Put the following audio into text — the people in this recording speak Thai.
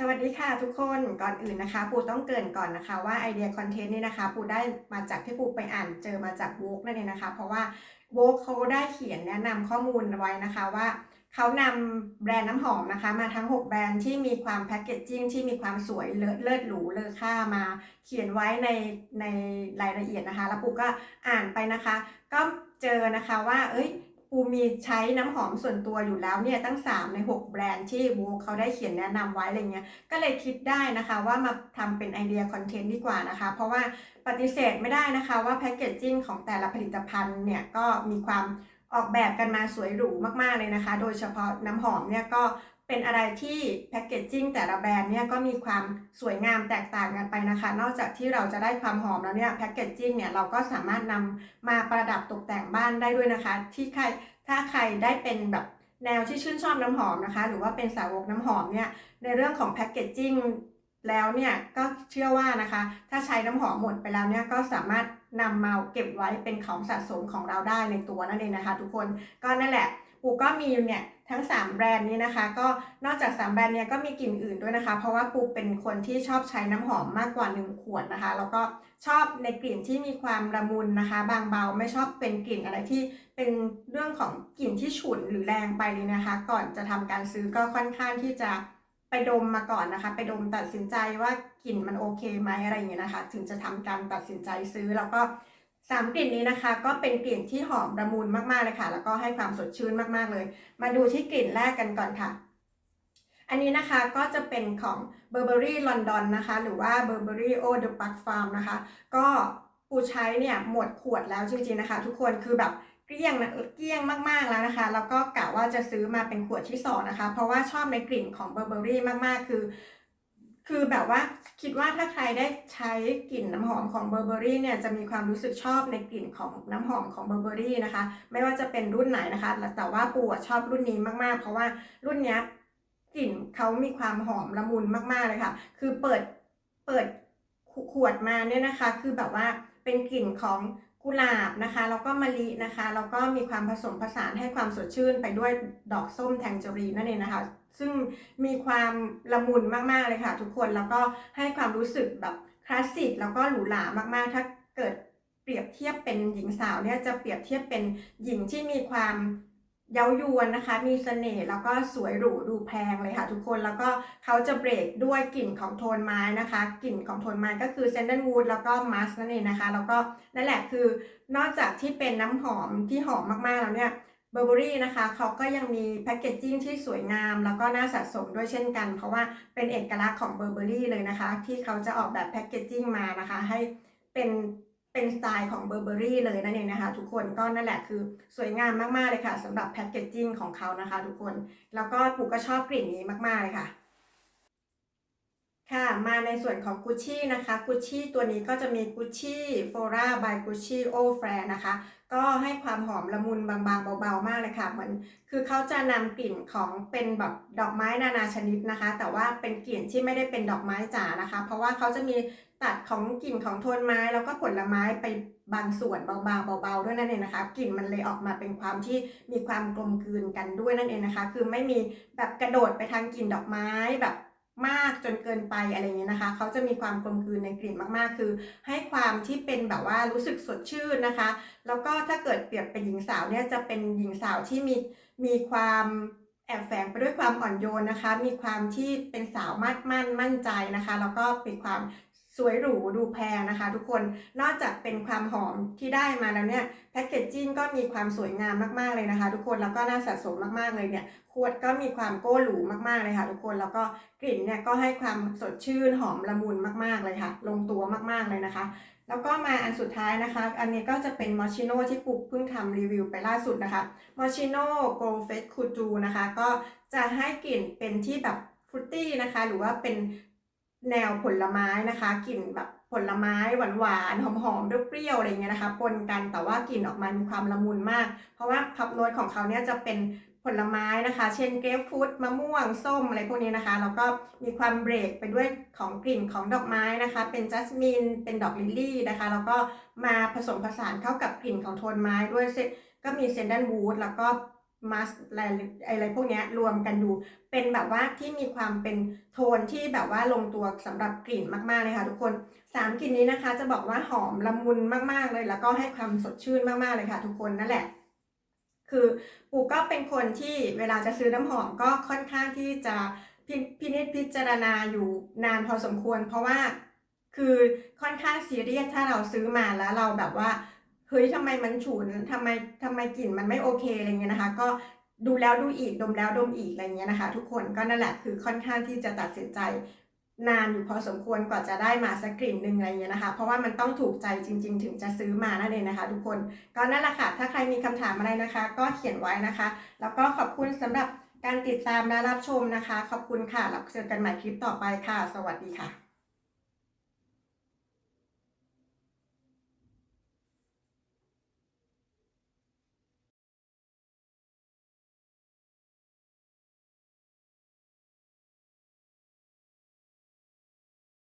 สวัสดีค่ะทุกคนก่อนอื่นนะคะ ปูต้องเกรินก่อนนะคะว่าไอเดียคอนเทนต์นี่นะคะ ปูได้มาจากที่ปูไปอ่านเจอมาจากโวกนั่นเองนะคะ เพราะว่าโวกเขาได้เขียนแนะนำข้อมูลไว้นะคะว่าเขานำแบรนด์น้ำหอมนะคะ มาทั้ง 6 แบรนด์ที่มีความแพคเกจจิ้งที่มีความสวยเลิศเลิศหรูเลอค่ามา เขียนไว้ในในรายละเอียดนะคะ แล้วปูก็อ่านไปนะคะ ก็เจอนะคะว่า เอ้ย ปูมีใช้น้ำหอมส่วนตัวอยู่แล้วเนี่ยตั้ง 3 ใน 6 แบรนด์ที่บูเขาได้เขียนแนะนำไว้อะไรเงี้ยก็เลยคิดได้นะคะว่ามาทำเป็นไอเดียคอนเทนต์ดีกว่านะคะ เพราะว่าปฏิเสธไม่ได้นะคะว่าแพคเกจจิ้งของแต่ละผลิตภัณฑ์เนี่ยก็มีความออกแบบกันมาสวยหรูมากๆเลยนะคะ โดยเฉพาะน้ำหอมเนี่ยก็ เป็นอะไรที่แพคเกจจิ้งแต่ละแบรนด์เนี่ยก็มีความสวยงามแตกต่างกันไปนะคะ นอกจากที่เราจะได้ความหอมแล้วเนี่ยแพคเกจจิ้งเนี่ยเราก็สามารถนำมาประดับตกแต่งบ้านได้ด้วยนะคะ ที่ใครถ้าใครได้เป็นแบบแนวที่ชื่นชอบน้ำหอมนะคะ หรือว่าเป็นสาวกน้ำหอมเนี่ยในเรื่องของแพคเกจจิ้งแล้วเนี่ยก็เชื่อว่านะคะ ถ้าใช้น้ำหอมหมดไปแล้วเนี่ยก็สามารถนำมาเก็บไว้เป็นของสะสมของเราได้ในตัวนั่นเองนะคะ ทุกคนก็นั่นแหละปูก็มีเนี่ย ทั้ง 3 แบรนด์นี้นะคะ ก็นอกจาก 3 แบรนด์เนี้ยก็มีกลิ่นอื่นด้วยนะคะ เพราะว่าปูเป็นคนที่ชอบใช้น้ำหอมมากกว่า 1 ขวดนะคะ แล้วก็ชอบในกลิ่นที่มีความละมุนนะคะ บางเบาไม่ชอบเป็นกลิ่นอะไรที่เป็นเรื่องของกลิ่นที่ฉุนหรือแรงไปเลยนะคะ ก่อนจะทำการซื้อก็ค่อนข้างที่จะไปดมมาก่อนนะคะ ไปดมตัดสินใจว่ากลิ่นมันโอเคไหมอะไรอย่างเงี้ยนะคะ ถึงจะทำการตัดสินใจซื้อแล้วก็ สามกลิ่นนี้นะคะ ก็เป็นกลิ่นที่หอมละมุนมากๆเลยค่ะ แล้วก็ให้ความสดชื่นมากๆเลย มาดูที่กลิ่นแรกกันก่อนค่ะ อันนี้นะคะก็จะเป็นของ Burberry London นะคะ หรือว่า Burberry Eau de Park Farm นะคะ ก็ปูใช้เนี่ยหมดขวดแล้วจริงๆนะคะ ทุกคนคือแบบเกลี้ยงนะเกลี้ยงมากๆแล้วนะคะ แล้วก็กะว่าจะซื้อมาเป็นขวดที่สองนะคะ เพราะว่าชอบในกลิ่นของ Burberry มากๆ คือ คือแบบว่าคิดว่าถ้าใครได้ใช้กลิ่นน้ำหอมของ Burberry เนี่ยจะมีความรู้สึกชอบในกลิ่นของน้ำหอมของ Burberry นะคะ ไม่ว่าจะเป็นรุ่นไหนนะคะ แต่ว่าปูชอบรุ่นนี้มากๆ เพราะว่ารุ่นนี้กลิ่นเขามีความหอมละมุนมากๆเลยค่ะ คือเปิดเปิดขวดมาเนี่ยนะคะ คือแบบว่าเป็นกลิ่นของ กุหลาบนะคะแล้วก็มะลินะคะแล้วก็มีความผสมผสานให้ความสดชื่นไปด้วยดอกส้มแทงจรีนนั่นเองนะคะ ซึ่งมีความละมุนมากๆเลยค่ะ ทุกคนแล้วก็ให้ความรู้สึกแบบคลาสสิกแล้วก็หรูหรามากๆ ถ้าเกิดเปรียบเทียบเป็นหญิงสาวเนี่ยจะเปรียบเทียบเป็นหญิงที่มีความ เย้ายวนนะคะ มีเสน่ห์แล้วก็สวยหรูดูแพงเลยค่ะทุกคน แล้วก็เขาจะเบรกด้วยกลิ่นของโทนไม้นะคะ กลิ่นของโทนไม้ก็คือเซนเดนวูดแล้วก็มัสนั่นเองนะคะ แล้วก็นั่นแหละคือนอกจากที่เป็นน้ำหอมที่หอมมากๆแล้วเนี่ยเบอร์เบอรี่นะคะเขาก็ยังมีแพคเกจจิ้งที่สวยงาม แล้วก็น่าสะสมด้วยเช่นกัน เพราะว่าเป็นเอกลักษณ์ของเบอร์เบอรี่เลยนะคะ ที่เขาจะออกแบบแพคเกจจิ้งมานะคะ ให้เป็น เป็นสไตล์ของเบอร์เบอรี่เลยนั่นเองนะคะ ทุกคนก็นั่นแหละคือสวยงามมากๆเลยค่ะสำหรับแพคเกจจิ้งของเขานะคะ ทุกคนแล้วก็ปูก็ชอบกลิ่นนี้มากๆเลยค่ะ ค่ะ มาในส่วนของกุชชี่นะคะกุชชี่ตัวนี้ก็จะมีกุชชี่โฟราบายกุชชี่โอแฟร์นะคะ ก็ให้ความหอมละมุนบางๆเบาๆมากเลยค่ะเหมือนคือเขาจะนำกลิ่นของเป็นแบบดอกไม้นานาชนิดนะคะ แต่ว่าเป็นกลิ่นที่ไม่ได้เป็นดอกไม้จ๋านะคะ เพราะว่าเขาจะมีตัดของกลิ่นของโทนไม้แล้วก็ผลไม้ไปบางส่วนเบาๆเบาๆด้วยนั่นเองนะคะกลิ่นมันเลยออกมาเป็นความที่มีความกลมกลืนกันด้วยนั่นเองนะคะ คือไม่มีแบบกระโดดไปทางกลิ่นดอกไม้แบบ มากจนเกินไปอะไรเงี้ยนะคะเขาจะมีความกลมกลืนในกลิ่นมากๆ คือ ให้ความที่เป็นแบบว่ารู้สึกสดชื่นนะคะ แล้วก็ถ้าเกิดเปรียบเป็นหญิงสาวเนี่ยจะเป็นหญิงสาวที่มีมีความแอบแฝงไปด้วยความอ่อนโยนนะคะ มีความที่เป็นสาวมั่นมั่นมั่นใจนะคะ แล้วก็มีความ สวยหรูดูแพงนะคะทุกคน นอกจากเป็นความหอมที่ได้มาแล้วเนี่ยแพคเกจจิ้งก็มีความสวยงามมากๆเลยนะคะ ทุกคนแล้วก็น่าสะสมมากๆเลยเนี่ยขวดก็มีความโก้หรูมากๆเลยค่ะ ทุกคนแล้วก็กลิ่นเนี่ยก็ให้ความสดชื่นหอมละมุนมากๆเลยค่ะ ลงตัวมากๆเลยนะคะ แล้วก็มาอันสุดท้ายนะคะ อันนี้ก็จะเป็นมอชิโน่ที่ปุ๊กเพิ่งทำรีวิวไปล่าสุดนะคะมอชิโน่โกลเฟสคูจูนะคะ ก็จะให้กลิ่นเป็นที่แบบฟรุตตี้นะคะ หรือว่าเป็น แนวผลไม้นะคะกลิ่นแบบผลไม้หวานๆหอมๆเปรี้ยวๆอะไรเงี้ยนะคะปนกันแต่ว่ากลิ่นออกมามีความละมุนมาก เพราะว่าท็อปโน้ตของเขาเนี่ยจะเป็นผลไม้นะคะ เช่นเกรปฟรุตมะม่วง ส้มอะไรพวกนี้นะคะ แล้วก็มีความเบรกไปด้วยของกลิ่นของดอกไม้นะคะ เป็นจัสมิน เป็นดอกลิลลี่นะคะ แล้วก็มาผสมผสานเข้ากับกลิ่นของโทนไม้ด้วยเซก็มีเซนดันวูดแล้วก็ มัสอะไรอะไรพวกนี้รวมกันดูเป็นแบบว่าที่มีความเป็นโทนที่แบบว่าลงตัวสำหรับกลิ่นมากๆเลยค่ะทุกคนสามกลิ่นนี้นะคะจะบอกว่าหอมละมุนมากๆเลย แล้วก็ให้ความสดชื่นมากๆเลยค่ะ ทุกคนนั่นแหละ คือปูก็เป็นคนที่เวลาจะซื้อน้ำหอมก็ค่อนข้างที่จะพพินิจพิจารณาอยู่นานพอสมควร เพราะว่าคือค่อนข้างซีเรียสถ้าเราซื้อมาแล้วเราแบบว่า เฮ้ยทำไมมันฉุนทำไมทำไมกลิ่นมันไม่โอเคอะไรเงี้ยนะคะ ก็ดูแล้วดูอีกดมแล้วดมอีกอะไรเงี้ยนะคะ ทุกคนก็นั่นแหละคือค่อนข้างที่จะตัดสินใจนานอยู่พอสมควรกว่าจะได้มาสักกลิ่นหนึ่งอะไรเงี้ยนะคะ เพราะว่ามันต้องถูกใจจริง ๆ ถึงจะซื้อมานั่นเองนะคะ ทุกคนก็นั่นแหละค่ะถ้าใครมีคำถามอะไรนะคะ ก็เขียนไว้นะคะ แล้วก็ขอบคุณสำหรับการติดตามและรับชมนะคะ ขอบคุณค่ะแล้วเจอกันใหม่คลิปต่อไปค่ะ สวัสดีค่ะ